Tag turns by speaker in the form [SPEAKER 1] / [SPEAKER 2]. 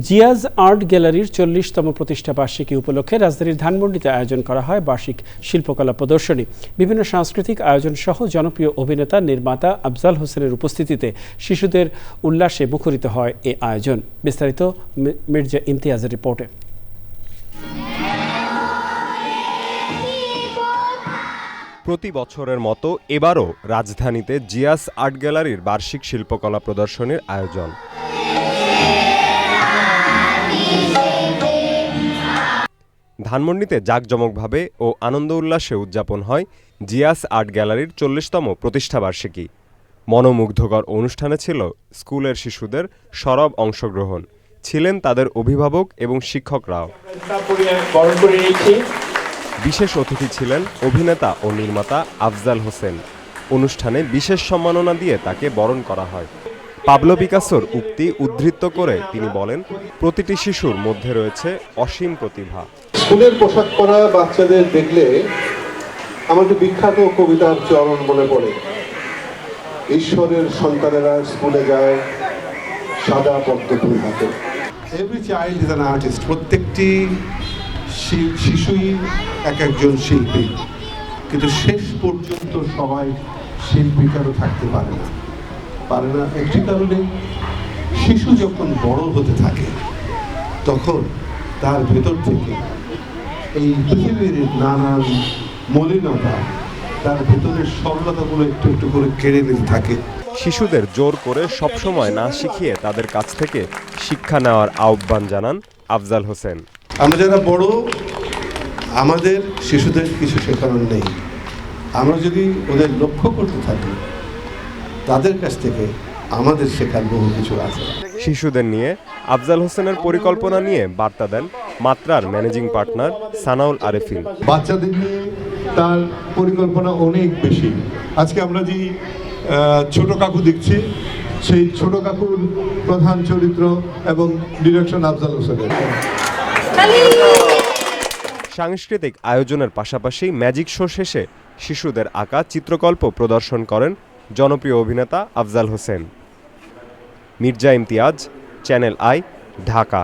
[SPEAKER 1] জিয়াজ art গ্যালারির চল্লিশতম প্রতিষ্ঠা বার্ষিকী উপলক্ষে রাজধানীর ধানমন্ডিতে আয়োজন করা হয় বার্ষিক শিল্পকলা প্রদর্শনী। বিভিন্ন সাংস্কৃতিক আয়োজন সহ জনপ্রিয় অভিনেতা নির্মাতা আফজাল হোসেনের উপস্থিতিতে শিশুদের উল্লাসে মুখরিত হয় এ আয়োজন। বিস্তারিত মির্জা ইমতিয়াজের রিপোর্টে।
[SPEAKER 2] প্রতি বছরের মতো এবারও রাজধানীতে জিয়াস আর্ট গ্যালারির বার্ষিক শিল্পকলা প্রদর্শনীর আয়োজন। ধানমন্ডিতে জাঁকজমকভাবে ও আনন্দ উল্লাসে উদযাপন হয় জিয়াস আর্ট গ্যালারির চল্লিশতম প্রতিষ্ঠাবার্ষিকী। মনোমুগ্ধকর অনুষ্ঠানে ছিল স্কুলের শিশুদের সরব অংশগ্রহণ। ছিলেন তাদের অভিভাবক এবং শিক্ষকরাও। বিশেষ অতিথি ছিলেন অভিনেতা ও নির্মাতা আফজাল হোসেন। অনুষ্ঠানে বিশেষ সম্মাননা দিয়ে তাকে বরণ করা হয়। পাবলো পিকাসোর উক্তি উদ্ধৃত করে তিনি বলেন প্রতিটি শিশুর মধ্যে রয়েছে অসীম প্রতিভা।
[SPEAKER 3] স্কুলের পোশাক পরা বাচ্চাদের দেখলে আমার যে বিখ্যাত কবিতার চরণ মনে পড়ে। ঈশ্বরের সন্তানেরা স্কুলে যায় সাদা পদ্ম ফুল হাতে। Every child is an artist প্রত্যেকটি শি- শিশুই এক একজন শিল্পী। কিন্তু শেষ পর্যন্ত সবাই শিল্পীকারও থাকতে পারে না। পারে না। একটি কারণে শিশু যখন বড় হতে থাকে তখন তার ভেতর থেকে এই পৃথিবীর নানান মলিনতা তার ভেতরের সরলতাগুলো একটু একটু করে কেড়ে নিতে থাকে।
[SPEAKER 2] শিশুদের জোর করে সবসময় না শিখিয়ে তাদের কাছ থেকে শিক্ষা নেওয়ার আহ্বান জানান আফজাল হোসেন।
[SPEAKER 3] আমরা যারা বড় আমাদের শিশুদের কিছু শেখানোর নেই। আমরা যদি ওদের লক্ষ্য করতে থাকি তাদের কাছ থেকে আমাদের শেখার বহু কিছু আছে।
[SPEAKER 2] শিশুদের নিয়ে আফজাল হোসেনের পরিকল্পনা নিয়ে বার্তা দেন মাত্রার ম্যানেজিং পার্টনার সানাউল আরেফিন।
[SPEAKER 3] বাচ্চাদের নিয়ে তার পরিকল্পনা অনেক বেশি। আজকে আমরা যে ছোট কাকু দেখছি সেই ছোট কাকুর প্রধান চরিত্র এবং ডিরেকশন আফজাল হোসেনের।
[SPEAKER 2] সাংস্কৃতিক আয়োজনের পাশাপাশি ম্যাজিক শো শেষে শিশুদের আঁকা চিত্রকল্প প্রদর্শন করেন জনপ্রিয় অভিনেতা আফজাল হোসেন। Mirza Imtiaz channel I Dhaka